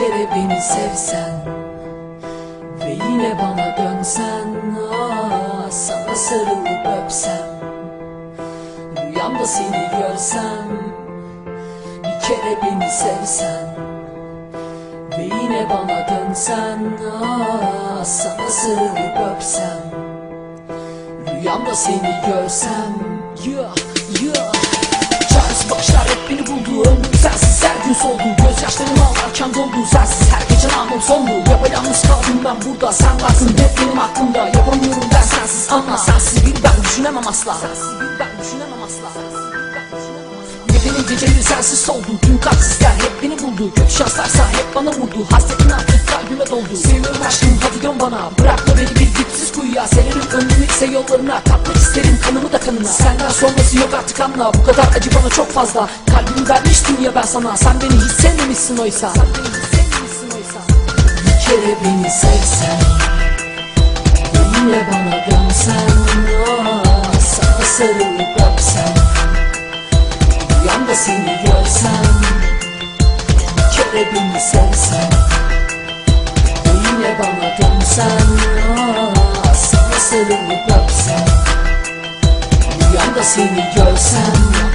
kere beni sevsen Ve yine bana dönsen ah, Sana sarılıp öpsem Rüyamda seni görsem Bir kere beni sevsen Ve yine bana dönsen ah, Sana sarılıp öpsem Rüyamda seni görsem Yeah, yeah Çaresiz bakışlar hep beni buldu Ömrüm sensiz her gün soldu Gözyaşlarım ağlarken doldu Sensiz her gece anım sondu. Yapayalnız kaldım ben burada Sen varsın. Hep benim aklımda Yapamıyorum ben sensiz. Ama Sensiz bir ben düşünemem asla. Sensiz bir ben düşünemem asla. Sensiz bir ben düşünemem asla. Gecenin geceleri sensiz soldu Tüm kalpsizler hep beni buldu. Kötü şanslarsa hep bana vurdu. Hasretin artık kalbime doldu. Seviyorum aşkım hadi dön bana. Bırakma Sererim ömrümü ise yollarına Katmak isterim. Kanımı da kanına. Senden sonrası yok artık anla. Bu kadar acı bana çok fazla. Kalbimi vermiştim ya ben sana. Sen beni hiç sevmemişsin oysa. Sen beni hiç sevmemişsin oysa. Bir kere beni sevsen yine bana dönsen ah, Sana sarılıp öpsem Rüyamda seni görsem Bir kere beni sevsen yine bana dönsen seni görsem